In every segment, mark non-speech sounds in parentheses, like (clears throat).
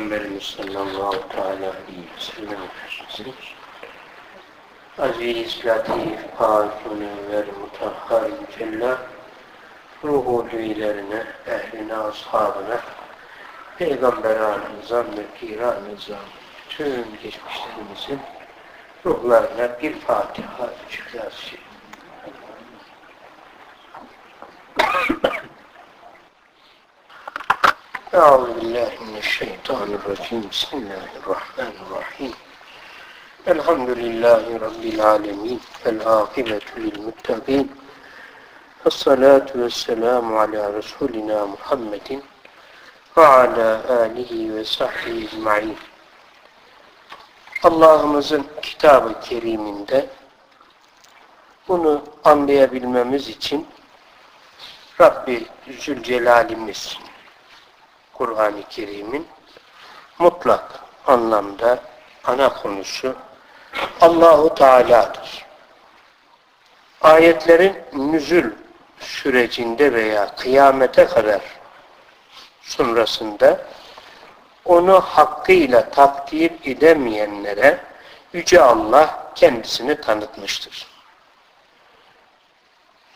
Peygamberimiz sallallahu teala aleyhi ve sellem Efendimizin aziz, latif, pak, münevver, mutahhar, mücellah ruhu hüylerine, ehline, ashabına Peygamber aramızdan ve piranımızdan tüm geçmişlerimizin ruhlarına bir Fatiha, üç Euzu billahi mineşşeytanirracim. Bismillahirrahmanirrahim. Elhamdülillahi rabbil alamin. Vel akibetu lil muttaqin. Ves salatu vesselamu ala resulina Muhammedin ve ala alihi ve sahbihi ecmaîn. Allah'ımızın kitabı keriminde bunu anlayabilmemiz için Rabbi Zülcelal'imiz Kur'an-ı Kerim'in mutlak anlamda ana konusu Allahu Teala'dır. Ayetlerin nüzül sürecinde veya kıyamete kadar sonrasında onu hakkıyla takdir edemeyenlere Yüce Allah kendisini tanıtmıştır.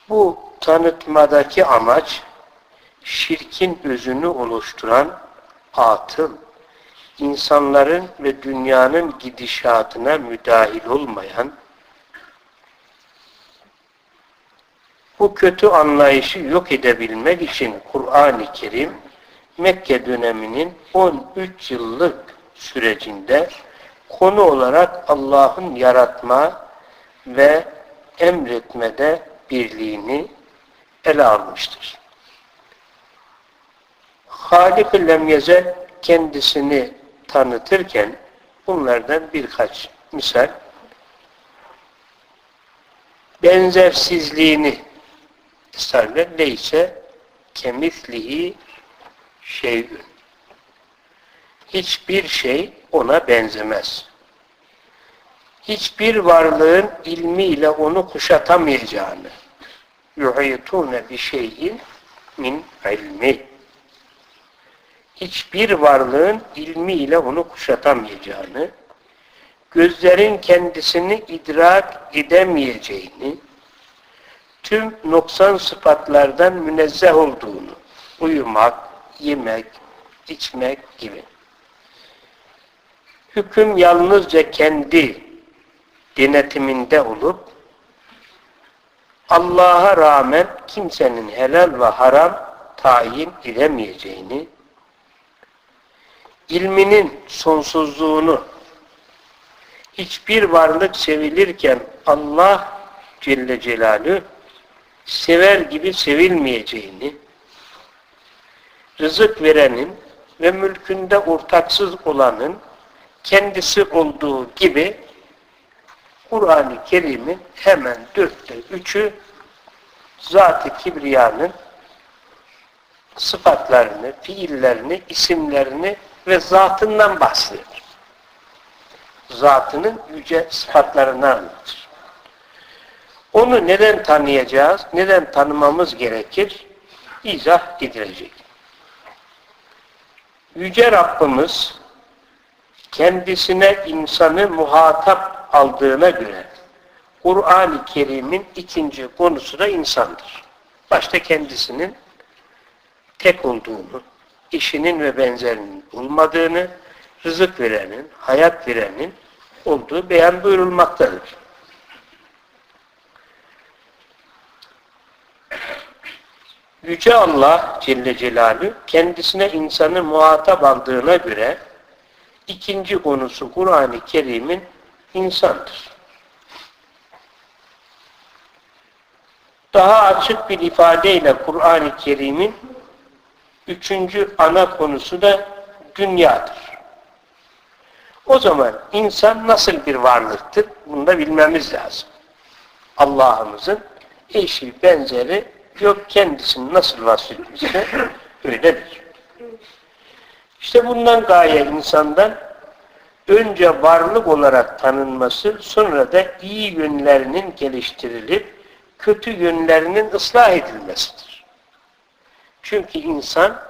Bu tanıtmadaki amaç şirkin özünü oluşturan atıl, insanların ve dünyanın gidişatına müdahil olmayan, bu kötü anlayışı yok edebilmek için Kur'an-ı Kerim Mekke döneminin 13 yıllık sürecinde konu olarak Allah'ın yaratma ve emretmede birliğini ele almıştır. Halik-i Lemyezel kendisini tanıtırken bunlardan birkaç misal. Benzersizliğini ısrarla neyse kemislihi şeyün hiçbir şey ona benzemez. Hiçbir varlığın ilmiyle onu kuşatamayacağını. Yuhitune bir şeyin min ilmi hiçbir varlığın ilmiyle onu kuşatamayacağını, gözlerin kendisini idrak edemeyeceğini, tüm noksan sıfatlardan münezzeh olduğunu, uyumak, yemek, içmek gibi. Hüküm yalnızca kendi denetiminde olup, Allah'a rağmen kimsenin helal ve haram tayin edemeyeceğini, ilminin sonsuzluğunu hiçbir varlık sevilirken Allah Celle Celaluhu sever gibi sevilmeyeceğini rızık verenin ve mülkünde ortaksız olanın kendisi olduğu gibi Kur'an-ı Kerim'in hemen dörtte üçü Zat-ı Kibriya'nın sıfatlarını, fiillerini, isimlerini ve zatından bahsediyor. Zatının yüce sıfatlarını anlatır. Onu neden tanıyacağız, neden tanımamız gerekir? İzah edilecek. Yüce Rabbimiz kendisine insanı muhatap aldığına göre Kur'an-ı Kerim'in ikinci konusu da insandır. Başta kendisinin tek olduğunu, işinin ve benzerinin olmadığını, rızık verenin, hayat verenin olduğu beyan buyurulmaktadır. Yüce Allah Celle Celaluhu kendisine insanı muhatap aldığına göre ikinci konusu Kur'an-ı Kerim'in insandır. Daha açık bir ifadeyle Kur'an-ı Kerim'in Üçüncü ana konusu da dünyadır. O zaman insan nasıl bir varlıktır? Bunu da bilmemiz lazım. Allah'ımızın eşi, benzeri yok kendisini nasıl vasfetmişse öyledir. İşte bundan gaye insandan önce varlık olarak tanınması, sonra da iyi yönlerinin geliştirilip kötü yönlerinin ıslah edilmesidir. Çünkü insan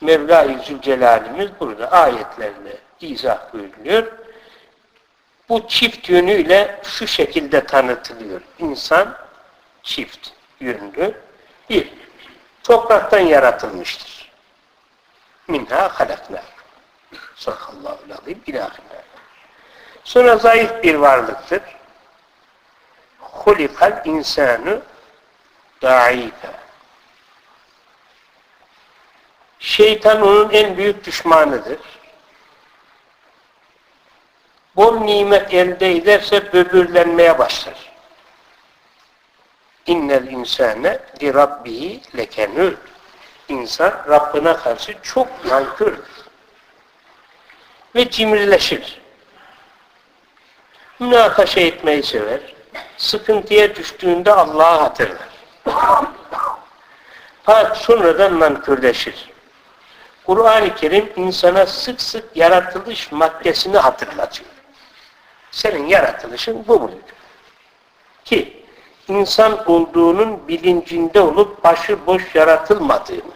Mevla-i Zülcelal'imiz burada ayetlerle izah buyuruyor. Bu çift yönüyle şu şekilde tanıtılıyor. İnsan çift yönlü. Bir, topraktan yaratılmıştır. Minha halakna. Sallallahu aleyhi ve Sonra zayıf bir varlıktır. Hulikal insanu da'ife. Şeytan onun en büyük düşmanıdır. Bol nimet elde ederse böbürlenmeye başlar. İnnel insane li rabbihi lekenül. İnsan Rabbine karşı çok nankördür. Ve cimrileşir. Münakaşa etmeyi sever. Sıkıntıya düştüğünde Allah'ı hatırlar. Ha, sonradan nankörleşir. Kur'an-ı Kerim insana sık sık yaratılış maddesini hatırlatıyor. Senin yaratılışın bu buydu. Ki insan olduğunun bilincinde olup başıboş yaratılmadığını.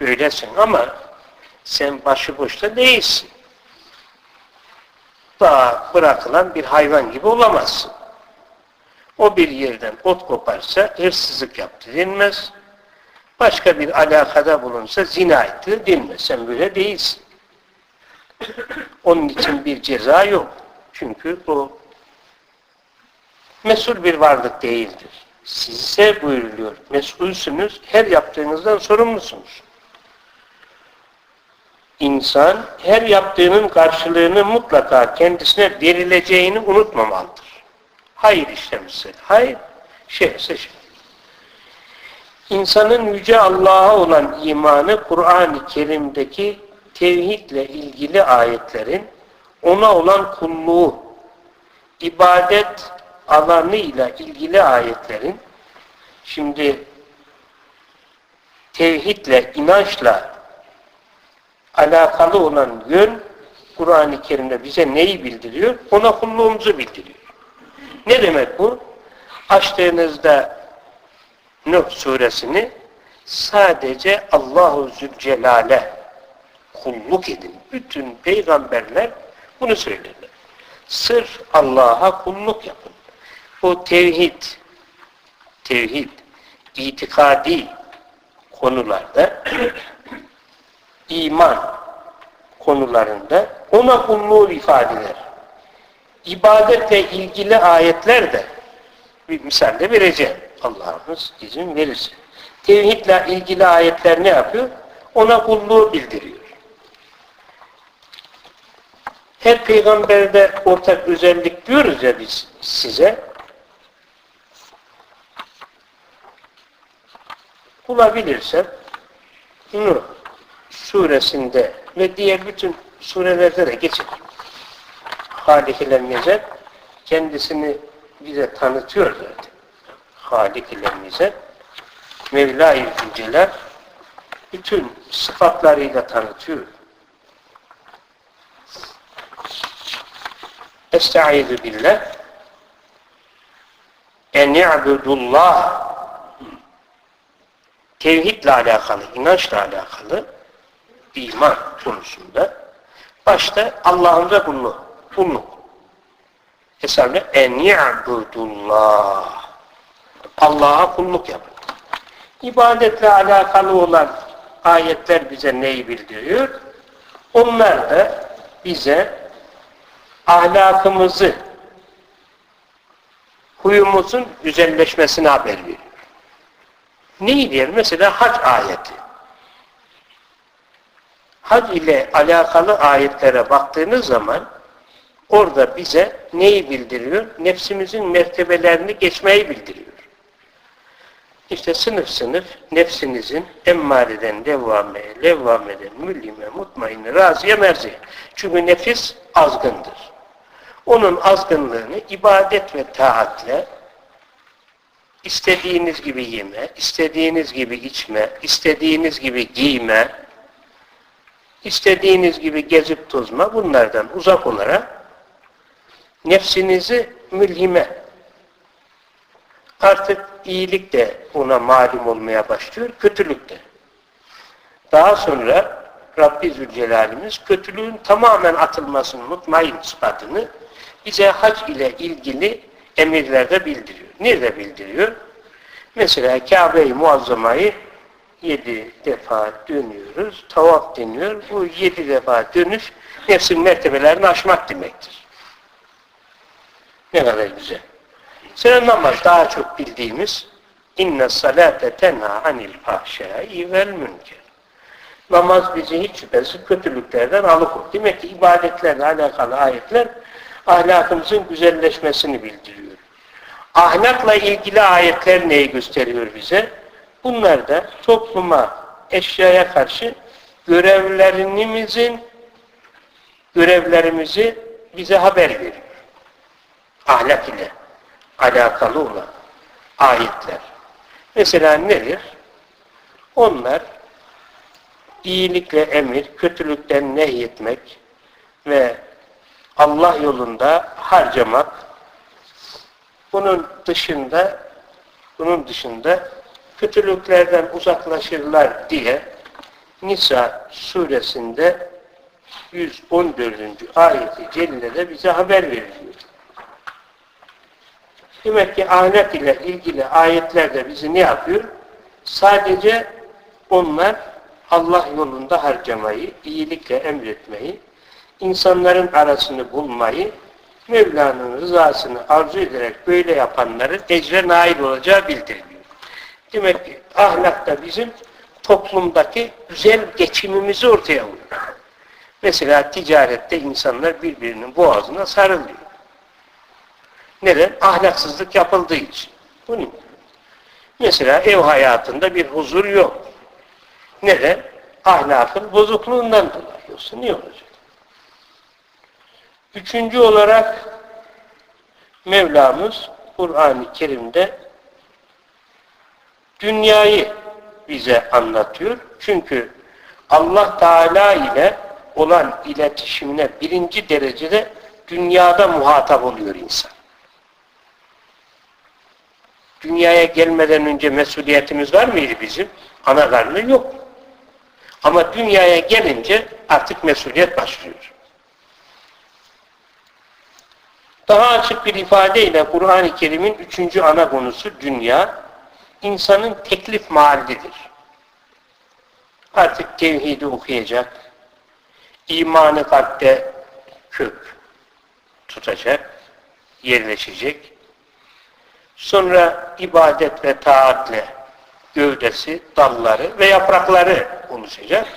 Öylesin ama sen başıboşta değilsin. Daha bırakılan bir hayvan gibi olamazsın. O bir yerden ot koparsa hırsızlık yaptı denmez. Başka bir alakada bulunsa zina etti denmez. Sen böyle değilsin. Onun için bir ceza yok. Çünkü o mesul bir varlık değildir. Size buyuruluyor. Mesulsünüz. Her yaptığınızdan sorumlusunuz. İnsan her yaptığının karşılığını mutlaka kendisine verileceğini unutmamalıdır. Hayır işlemişse hayır, şeyse şey. İnsanın Yüce Allah'a olan imanı Kur'an-ı Kerim'deki tevhidle ilgili ayetlerin ona olan kulluğu, ibadet alanıyla ilgili ayetlerin şimdi tevhidle, inançla alakalı olan yön Kur'an-ı Kerim'de bize neyi bildiriyor? Ona kulluğumuzu bildiriyor. Ne demek bu? Açtığınızda Nuh suresini sadece Allahu Zülcelal'e kulluk edin. Bütün peygamberler bunu söylerler. Sırf Allah'a kulluk yapın. O tevhid, tevhid, itikadi konularda (clears throat) iman konularında ona kulluğu ifade eder. İbadetle ilgili ayetler de bir misal de vereceğim. Allah'ımız izin verirse. Tevhidle ilgili ayetler ne yapıyor? Ona kulluğu bildiriyor. Her peygamberde ortak özellik diyoruz ya biz size. Bulabilirsem Nuh suresinde ve diğer bütün surelerde de geçer. Halik ile kendisini bize tanıtıyor zaten. Halik ile Mizet Mevla-i bütün sıfatlarıyla tanıtıyor. Estaizu billah en i'budullah tevhidle alakalı, inançla alakalı iman konusunda başta Allah'ın da kulluk. Kulluk. Hesabına en ya'budullah. Allah'a kulluk yapın. İbadetle alakalı olan ayetler bize neyi bildiriyor? Onlar da bize ahlakımızı huyumuzun güzelleşmesine haber veriyor. Neyi diyor? Mesela hac ayeti. Hac ile alakalı ayetlere baktığınız zaman orada bize neyi bildiriyor? Nefsimizin mertebelerini geçmeyi bildiriyor. İşte sınıf sınıf nefsinizin emmareden levvameye, levvameden müllime, mutmainne, raziye, merziye. Çünkü nefis azgındır. Onun azgınlığını ibadet ve taatle istediğiniz gibi yeme, istediğiniz gibi içme, istediğiniz gibi giyme, istediğiniz gibi gezip tozma bunlardan uzak olarak nefsinizi mülhime artık iyilik de ona malum olmaya başlıyor, kötülük de. Daha sonra Rabbi Zülcelal'imiz kötülüğün tamamen atılmasının mutmain sıfatını bize hac ile ilgili emirlerde bildiriyor. Nerede bildiriyor? Mesela Kabe-i Muazzama'yı yedi defa dönüyoruz. Tavaf deniyor. Bu yedi defa dönüş nefsin mertebelerini aşmak demektir. Ne kadar güzel. Senin namaz daha çok bildiğimiz inne salate tenha anil fahşai vel münker. Namaz bizi hiç şüphesiz kötülüklerden alıkoy. Demek ki ibadetlerle alakalı ayetler ahlakımızın güzelleşmesini bildiriyor. Ahlakla ilgili ayetler neyi gösteriyor bize? Bunlar da topluma, eşyaya karşı görevlerimizin görevlerimizi bize haber veriyor. Ahlak ile alakalı olan ayetler. Mesela nedir? Onlar iyilikle emir, kötülükten nehyetmek ve Allah yolunda harcamak bunun dışında bunun dışında kötülüklerden uzaklaşırlar diye Nisa suresinde 114. ayeti celilede bize haber veriliyor. Demek ki ahiret ile ilgili ayetlerde bizi ne yapıyor? Sadece onlar Allah yolunda harcamayı, iyilikle emretmeyi, insanların arasını bulmayı, Mevla'nın rızasını arzu ederek böyle yapanların ecre nail olacağı bildiriliyor. Demek ki ahlakta bizim toplumdaki güzel geçimimizi ortaya koyuyor. Mesela ticarette insanlar birbirinin boğazına sarılıyor. Neden? Ahlaksızlık yapıldığı için. Bunun. Mesela ev hayatında bir huzur yok. Neden? Ahlakın bozukluğundan dolayı. Yoksa niye olacak? Üçüncü olarak Mevlamız Kur'an-ı Kerim'de dünyayı bize anlatıyor. Çünkü Allah Teala ile olan iletişimine birinci derecede dünyada muhatap oluyor insan. Dünyaya gelmeden önce mesuliyetimiz var mıydı bizim? Ana karnı yok. Ama dünyaya gelince artık mesuliyet başlıyor. Daha açık bir ifadeyle Kur'an-ı Kerim'in üçüncü ana konusu dünya, insanın teklif mahallidir. Artık tevhidi okuyacak, imanı kalpte kök tutacak, yerleşecek. Sonra ibadet ve taatle gövdesi, dalları ve yaprakları oluşacak.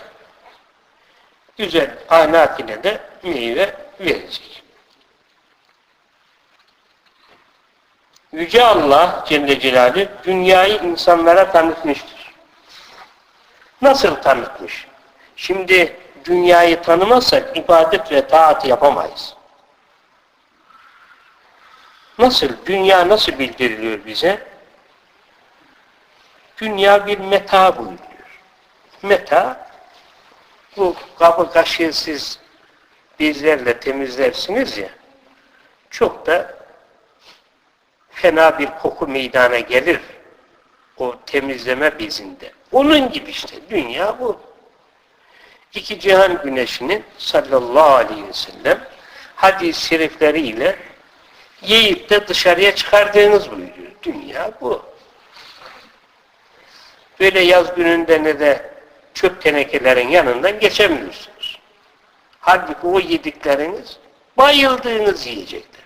Güzel ahlak ile de meyve verecek. Yüce Allah Celle Celaluhu dünyayı insanlara tanıtmıştır. Nasıl tanıtmış? Şimdi dünyayı tanımazsak ibadet ve taat yapamayız. Nasıl? Dünya nasıl bildiriliyor bize? Dünya bir meta buyuruyor. Meta bu kabı kaşığı siz bizlerle temizlersiniz ya çok da fena bir koku meydana gelir o temizleme bezinde. Onun gibi işte dünya bu. İki cihan güneşinin sallallahu aleyhi ve sellem hadis-i şerifleriyle yiyip de dışarıya çıkardığınız buyuruyor. Dünya bu. Böyle yaz gününde ne de çöp tenekelerin yanından geçemiyorsunuz. Halbuki o yedikleriniz bayıldığınız yiyecekler.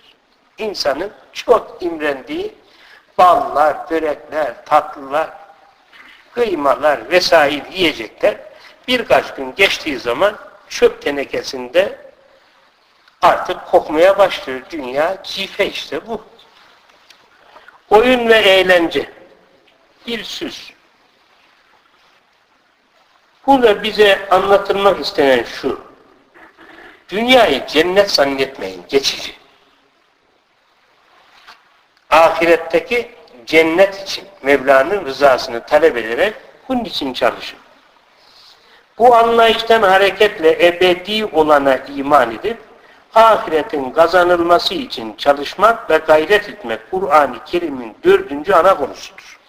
İnsanın çok imrendiği ballar, börekler, tatlılar, kıymalar vesaire yiyecekler birkaç gün geçtiği zaman çöp tenekesinde artık kokmaya başlıyor. Dünya cife işte bu. Oyun ve eğlence bir süs. Burada bize anlatılmak istenen şu. Dünyayı cennet zannetmeyin, geçici. Ahiretteki cennet için Mevla'nın rızasını talep ederek bunun için çalışın. Bu anlayıştan hareketle ebedi olana iman edip ahiretin kazanılması için çalışmak ve gayret etmek Kur'an-ı Kerim'in dördüncü ana konusudur.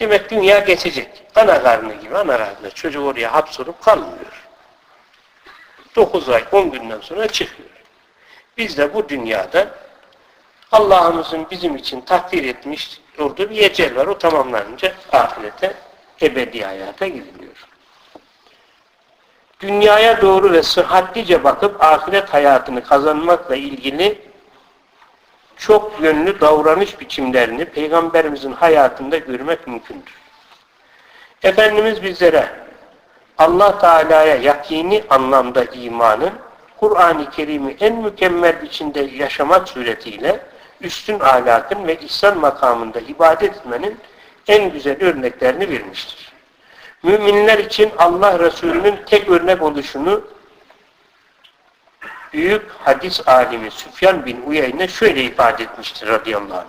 Demek dünya geçecek. Ana karnı gibi, ana karnında çocuk oraya hapsolup kalmıyor. 9 ay, 10 günden sonra çıkıyor. Biz de bu dünyada Allah'ımızın bizim için takdir etmiş olduğu bir ecel var. O tamamlanınca ahirete, ebedi hayata gidiliyor. Dünyaya doğru ve sıhhatlice bakıp ahiret hayatını kazanmakla ilgili çok yönlü davranış biçimlerini Peygamberimizin hayatında görmek mümkündür. Efendimiz bizlere Allah Teala'ya yakini anlamda imanın Kur'an-ı Kerim'i en mükemmel biçimde yaşamak suretiyle üstün ahlakın ve ihsan makamında ibadet etmenin en güzel örneklerini vermiştir. Müminler için Allah Resulü'nün tek örnek oluşunu büyük hadis alimi Süfyan bin Uyeyne şöyle ifade etmiştir radıyallahu anh.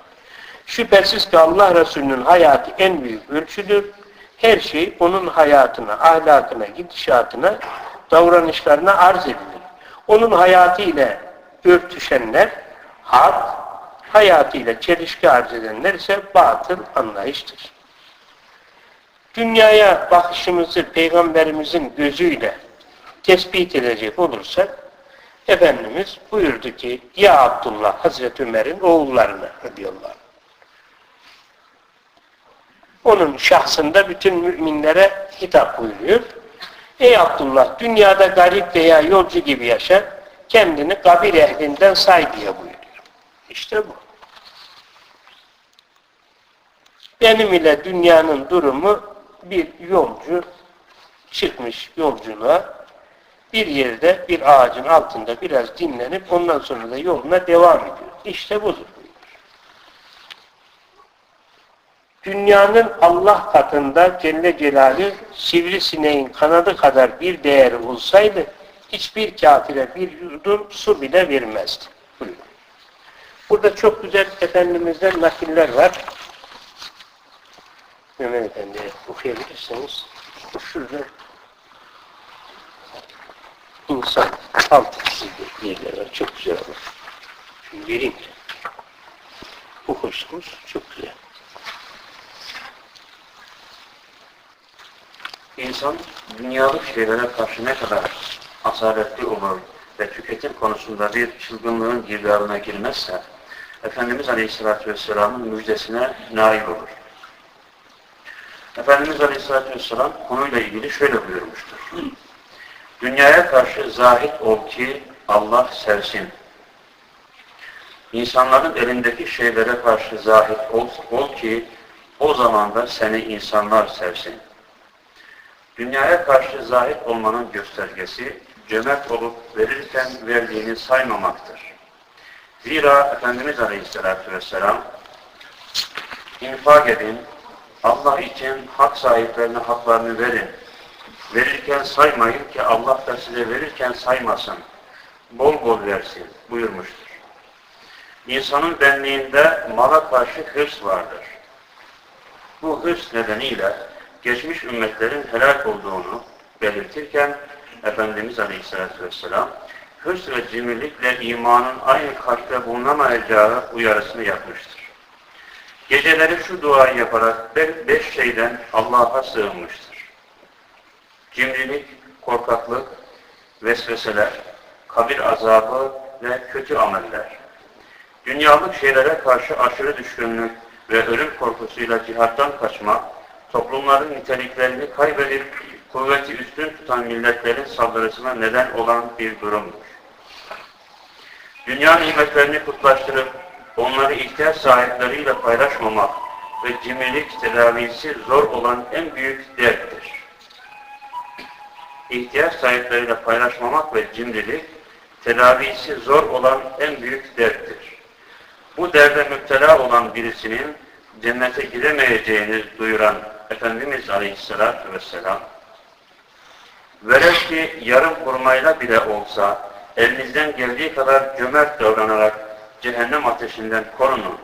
Şüphesiz ki Allah Resulü'nün hayatı en büyük ölçüdür. Her şey onun hayatına, ahlakına, gidişatına, davranışlarına arz edilir. Onun hayatı ile örtüşenler hak, hayatı ile çelişki arz edenler ise batıl anlayıştır. Dünyaya bakışımızı Peygamberimizin gözüyle tespit edecek olursak Efendimiz buyurdu ki Ya Abdullah Hazreti Ömer'in oğullarına diyorlar. Onun şahsında bütün müminlere hitap buyuruyor. Ey Abdullah dünyada garip veya yolcu gibi yaşa kendini kabir ehlinden say diye buyuruyor. İşte bu. Benim ile dünyanın durumu bir yolcu çıkmış yolculuğa bir yerde bir ağacın altında biraz dinlenip ondan sonra da yoluna devam ediyor. İşte budur. Dünyanın Allah katında Celle Celaluhu sivrisineğin kanadı kadar bir değeri olsaydı hiçbir kafire bir yudum su bile vermezdi. Burada çok güzel Efendimiz'den nakiller var. Mehmet Efendi okuyabilirseniz şurada insan alt çizgi yerler var. Çok güzel ama. Şimdi vereyim. Okursunuz çok güzel. İnsan dünyalık şeylere karşı ne kadar asaletli olur ve tüketim konusunda bir çılgınlığın girdabına girmezse Efendimiz Aleyhisselatü Vesselam'ın müjdesine nail olur. Efendimiz Aleyhisselatü Vesselam konuyla ilgili şöyle buyurmuştur. Dünyaya karşı zahit ol ki Allah sevsin. İnsanların elindeki şeylere karşı zahit ol, ol ki o zaman da seni insanlar sevsin. Dünyaya karşı zahit olmanın göstergesi cömert olup verirken verdiğini saymamaktır. Zira Efendimiz Aleyhisselatü Vesselam infak edin, Allah için hak sahiplerine haklarını verin. Verirken saymayın ki Allah da size verirken saymasın. Bol bol versin buyurmuştur. İnsanın benliğinde mala karşı hırs vardır. Bu hırs nedeniyle geçmiş ümmetlerin helak olduğunu belirtirken Efendimiz Aleyhisselatü Vesselam hırs ve cimrilikle imanın aynı kalpte bulunamayacağı uyarısını yapmıştır. Geceleri şu duayı yaparak beş şeyden Allah'a sığınmıştır. Cimrilik, korkaklık, vesveseler, kabir azabı ve kötü ameller. Dünyalık şeylere karşı aşırı düşkünlük ve ölüm korkusuyla cihattan kaçma, toplumların niteliklerini kaybedip kuvveti üstün tutan milletlerin saldırısına neden olan bir durumdur. Dünya nimetlerini kutlaştırıp onları ihtiyaç sahipleriyle paylaşmamak ve cimrilik tedavisi zor olan en büyük derttir. İhtiyaç sahipleriyle paylaşmamak ve cimrilik tedavisi zor olan en büyük derttir. Bu derde müptela olan birisinin cennete giremeyeceğini duyuran Efendimiz Aleyhisselatü Vesselam velev ki yarım hurmayla bile olsa elinizden geldiği kadar cömert davranarak cehennem ateşinden korunun.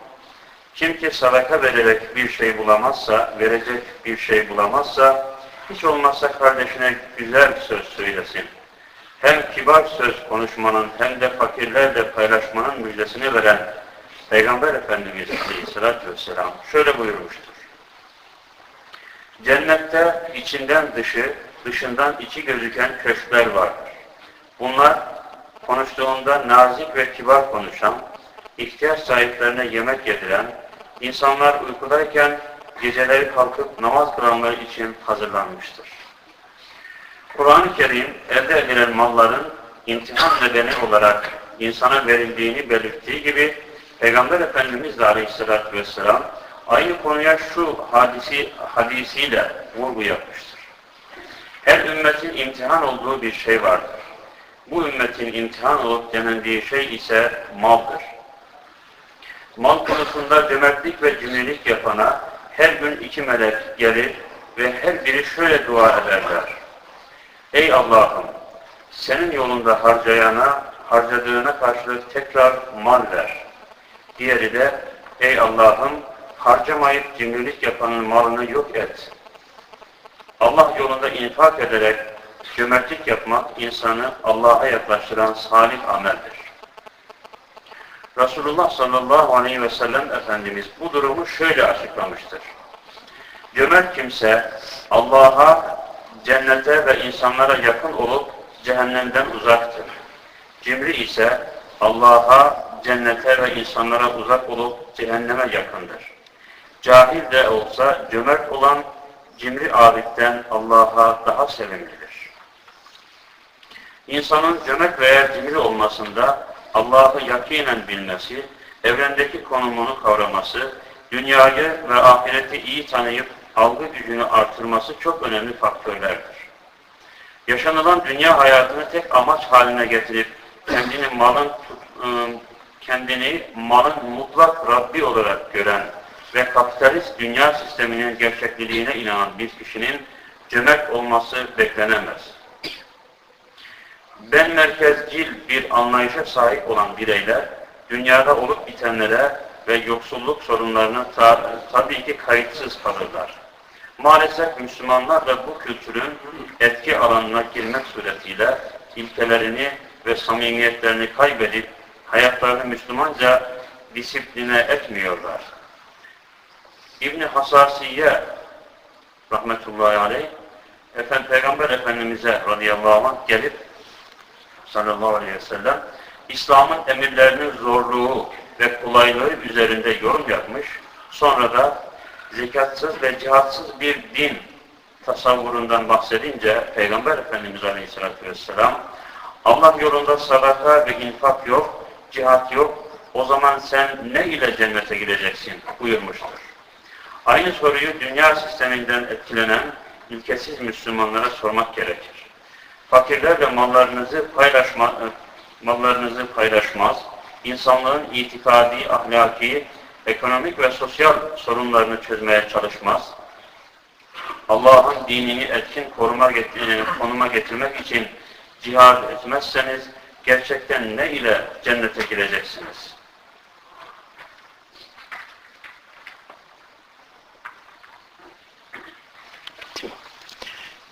Kim ki sadaka vererek bir şey bulamazsa, verecek bir şey bulamazsa, hiç olmazsa kardeşine güzel söz söylesin. Hem kibar söz konuşmanın hem de fakirlerle paylaşmanın müjdesini veren Peygamber Efendimiz Aleyhisselatü Vesselam şöyle buyurmuştur. Cennette içinden dışı, dışından içi gözüken köşkler vardır. Bunlar konuştuğunda nazik ve kibar konuşan, ihtiyaç sahiplerine yemek yediren, insanlar uykudayken geceleri kalkıp namaz kılanlar için hazırlanmıştır. Kur'an-ı Kerim elde edilen malların imtihan nedeni olarak insana verildiğini belirttiği gibi Peygamber Efendimiz de Aleyhisselatü Vesselam aynı konuya şu hadisi, hadisiyle vurgu yapmıştır. Her ümmetin imtihan olduğu bir şey vardır. Bu ümmetin imtihan olup denildiği şey ise maldır. Mal konusunda cömertlik ve cimrilik yapana her gün iki melek gelir ve her biri şöyle dua ederler. Ey Allah'ım! Senin yolunda harcayana, harcadığına karşılık tekrar mal ver. Diğeri de, Ey Allah'ım! Harcamayıp cimrilik yapanın malını yok et. Allah yolunda infak ederek cömertlik yapmak insanı Allah'a yaklaştıran salih ameldir. Resulullah sallallahu aleyhi ve sellem Efendimiz bu durumu şöyle açıklamıştır. Cömert kimse Allah'a, cennete ve insanlara yakın olup cehennemden uzaktır. Cimri ise Allah'a, cennete ve insanlara uzak olup cehenneme yakındır. Cahil de olsa cömert olan cimri abitten Allah'a daha sevimlidir. İnsanın cömert veya cimri olmasında Allah'ı yakinen bilmesi, evrendeki konumunu kavraması, dünyayı ve ahireti iyi tanıyıp algı gücünü artırması çok önemli faktörlerdir. Yaşanılan dünya hayatını tek amaç haline getirip kendini malın ıı, kendini malın mutlak Rabbi olarak gören ve kapitalist dünya sisteminin gerçekliliğine inanan bir kişinin cömert olması beklenemez. Ben merkezcil bir anlayışa sahip olan bireyler, dünyada olup bitenlere ve yoksulluk sorunlarına ta tabii ki kayıtsız kalırlar. Maalesef Müslümanlar da bu kültürün etki alanına girmek suretiyle ilkelerini ve samimiyetlerini kaybedip hayatlarını Müslümanca disipline etmiyorlar. İbni Hasasiye rahmetullahi aleyh Efendim, Peygamber Efendimiz'e radıyallahu anh gelip sallallahu aleyhi ve sellem İslam'ın emirlerinin zorluğu ve kolaylığı üzerinde yorum yapmış. Sonra da zekatsız ve cihatsız bir din tasavvurundan bahsedince Peygamber Efendimiz Aleyhisselatü Vesselam Allah yolunda sadaka ve infak yok, cihat yok, o zaman sen ne ile cennete gideceksin buyurmuştur. Aynı soruyu dünya sisteminden etkilenen ilkesiz Müslümanlara sormak gerekir. Fakirlerle mallarınızı paylaşma, mallarınızı paylaşmaz, insanlığın itikadi, ahlaki, ekonomik ve sosyal sorunlarını çözmeye çalışmaz, Allah'ın dinini etkin koruma getir konuma getirmek için cihad etmezseniz gerçekten ne ile cennete gireceksiniz?